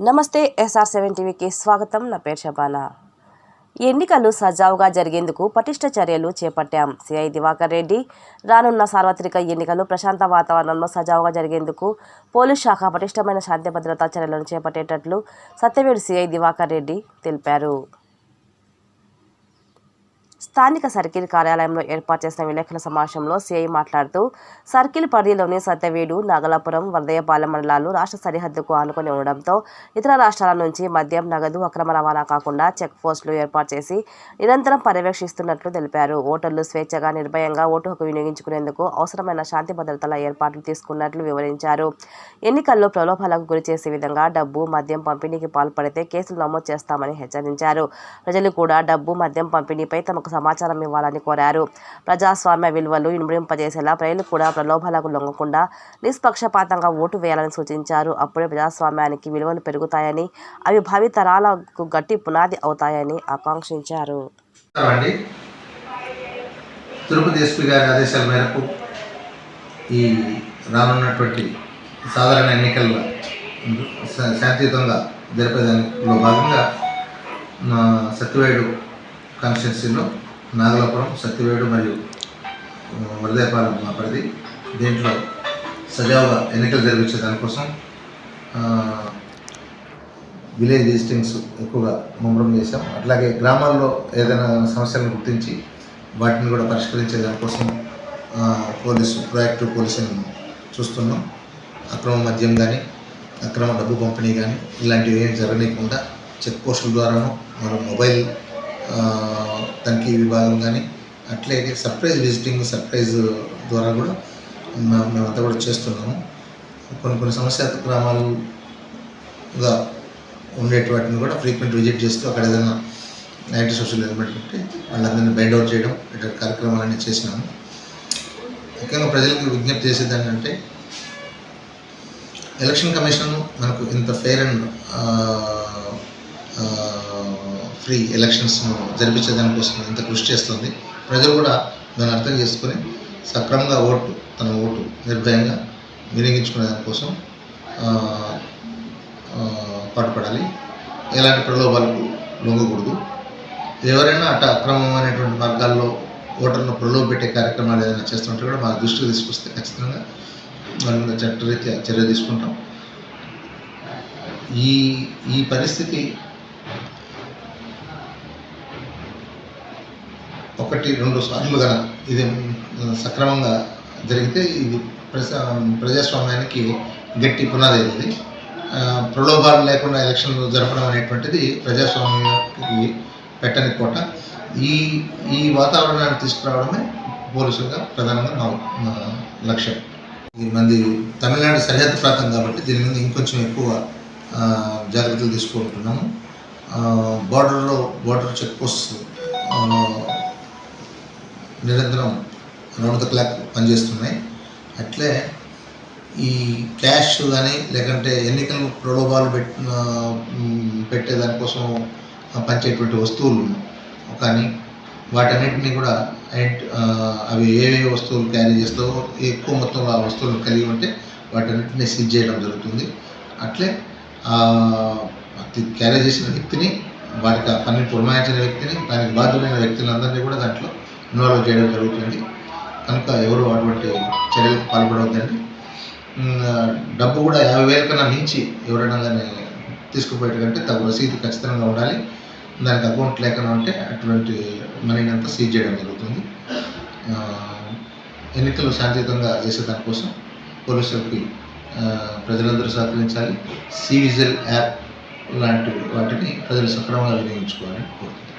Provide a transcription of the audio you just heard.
నమస్తే SR seven టీవీకి స్వాగతం. నా పేరు షబానా ఎన్నికలు సజావుగా జరిగేందుకు పటిష్ట చర్యలు చేపట్టాం. సిఐ దివాకర్ రెడ్డి రానున్న సార్వత్రిక ఎన్నికలు ప్రశాంత వాతావరణంలో సజావుగా జరిగేందుకు పోలీస్ శాఖ పటిష్టమైన శాంతి భద్రతా చర్యలను చేపట్టేటట్లు సత్యవేడు సిఐ దివాకర్ రెడ్డి తెలిపారు. స్థానిక సర్కిల్ కార్యాలయంలో ఏర్పాటు చేసిన విలేకరుల సమావేశంలో సిఐ మాట్లాడుతూ సర్కిల్ పరిధిలోని సత్యవేడు నాగలాపురం వరదయపాలెం మండలాలు రాష్ట్ర సరిహద్దుకు ఆనుకొని ఉండడంతో ఇతర రాష్ట్రాల నుంచి మద్యం నగదు అక్రమ రవాణా కాకుండా చెక్ పోస్టులు ఏర్పాటు చేసి నిరంతరం పర్యవేక్షిస్తున్నట్లు తెలిపారు. ఓటర్లు స్వేచ్ఛగా నిర్భయంగా ఓటు హక్కు వినియోగించుకునేందుకు అవసరమైన శాంతి భద్రతల ఏర్పాట్లు తీసుకున్నట్లు వివరించారు. ఎన్నికల్లో ప్రలోభాలకు గురి చేసే విధంగా డబ్బు మద్యం పంపిణీకి పాల్పడితే కేసులు నమోదు చేస్తామని హెచ్చరించారు. ప్రజలు కూడా డబ్బు మద్యం పంపిణీపై తమకు సమాచారం ఇవ్వాలని కోరారు. ప్రజాస్వామ్య విలువలు ఇనుమడింపజేసేలా ప్రజలు కూడా ప్రలోభాలకు లొంగకుండా నిష్పక్షపాతంగా ఓటు వేయాలని సూచించారు. అప్పుడే ప్రజాస్వామ్యానికి విలువలు పెరుగుతాయని అవి భావితరాలకు గట్టి పునాది అవుతాయని ఆకాంక్షించారు. తిరుపతి ఎస్పీ గారి ఆదేశాల మేరకు ఈ రానున్నటువంటి సాధారణ ఎన్నికల్లో శాంతియుతంగా జరిపేదానిలో భాగంగా సత్యవేడు కాన్స్టిట్యున్సీలో నాగలాపురం సత్యవేడు మరియు ఆ, మా పరిధి. దీంట్లో సజావుగా ఎన్నికలు జరిపించే దానికోసం విలేజ్ విజిటింగ్స్ ఎక్కువగా ముమ్మరం చేశాం. అట్లాగే గ్రామాల్లో ఏదైనా సమస్యలను గుర్తించి వాటిని కూడా పరిష్కరించే దానికోసం పోలీసు ప్రొయాక్టివ్ పోలీసులను చూస్తున్నాం. అక్రమ మద్యం కానీ అక్రమ డబ్బు పంపిణీ కానీ ఇలాంటివి ఏం జరగనీయకుండా చెక్ పోస్టుల ద్వారాను మన మొబైల్ తనిఖీ విభాగం కానీ అట్లాగే సర్ప్రైజ్ విజిటింగ్ సర్ప్రైజ్ ద్వారా కూడా మేమంతా కూడా చేస్తున్నాము. కొన్ని కొన్ని సమస్యాత్మక గ్రామాలుగా ఉండేటి వాటిని కూడా ఫ్రీక్వెంట్ విజిట్ చేస్తూ అక్కడ ఏదైనా నైట్ సోషల్ ఎలిమెంట్ ఉంటే వాళ్ళందరినీ బైండ్ అవుట్ చేయడం ఇటువంటి కార్యక్రమాలన్నీ చేసినాము. ముఖ్యంగా ప్రజలకు విజ్ఞప్తి చేసేది ఏంటంటే ఎలక్షన్ కమిషన్ మనకు ఇంత ఫెయిర్ అండ్ ఫ్రీ ఎలక్షన్స్ను జరిపించే దానికోసం కృషి చేస్తుంది. ప్రజలు కూడా దాన్ని అర్థం చేసుకొని సక్రమంగా ఓటు తన ఓటు నిర్భయంగా వినియోగించుకునే దానికోసం పాటుపడాలి. ఎలాంటి ప్రలోభాలకు లొంగకూడదు. ఎవరైనా అట్ట అక్రమమైనటువంటి మార్గాల్లో ఓటర్ను ప్రలోభ పెట్టే కార్యక్రమాలు ఏదైనా చేస్తుంటే కూడా మా దృష్టికి తీసుకొస్తే ఖచ్చితంగా వాళ్ళ మీద చట్టరీత్యా చర్య తీసుకుంటాం. ఈ ఈ పరిస్థితి ఒకటి రెండు సార్లు ఇది సక్రమంగా జరిగితే ఇది ప్రజాస్వామ్యానికి గట్టి పునాది ఇది ప్రలోభాలు లేకుండా ఎలక్షన్లు జరపడం అనేటువంటిది ప్రజాస్వామ్యానికి పెట్టని కోట. ఈ ఈ వాతావరణాన్ని తీసుకురావడమే పోలీసులుగా ప్రధానంగా నా లక్ష్యం. మంది తమిళనాడు సరిహద్దు ప్రాంతం కాబట్టి దీని మీద ఇంకొంచెం ఎక్కువ జాగ్రత్తలు తీసుకుంటున్నాము బార్డర్లో బార్డర్ చెక్ పోస్ట్ నిరంతరం రౌండ్ ద క్లాక్ పనిచేస్తున్నాయి. అట్లే ఈ క్యాష్ కానీ లేకంటే ఎన్నికలు ప్రలోభాలు పెట్ పెట్టే దానికోసం పంచేటువంటి వస్తువులు కానీ వాటన్నిటిని కూడా అవి ఏవే వస్తువులు క్యారీ చేస్తావో ఎక్కువ మొత్తంలో ఆ వస్తువులు కలిగి ఉంటే వాటన్నిటిని సీజ్ చేయడం జరుగుతుంది. అట్లే క్యారీ చేసిన వ్యక్తిని వాటికి ఆ పని పురమాయించిన వ్యక్తిని దానికి బాధ్యులైన వ్యక్తులందరినీ కూడా దాంట్లో ఇన్వాల్వ్ చేయడం జరుగుతుంది. కనుక ఎవరు అటువంటి చర్యలకు పాల్పడవద్దండి. డబ్బు కూడా యాభై వేల కన్నా మించి ఎవరైనా దాన్ని తీసుకుపోయేటంటే తగు రసీదు ఖచ్చితంగా ఉండాలి. దానికి అకౌంట్ లేకుండా ఉంటే అటువంటి మనీని అంతా సీజ్ చేయడం జరుగుతుంది. ఎన్నికలు శాంతియుతంగా చేసే దానికోసం పోలీసులకి ప్రజలందరూ సహకరించాలి. సివిజిల్ యాప్ లాంటి వాటిని ప్రజలు సక్రమంగా వినియోగించుకోవాలని కోరుతున్నాను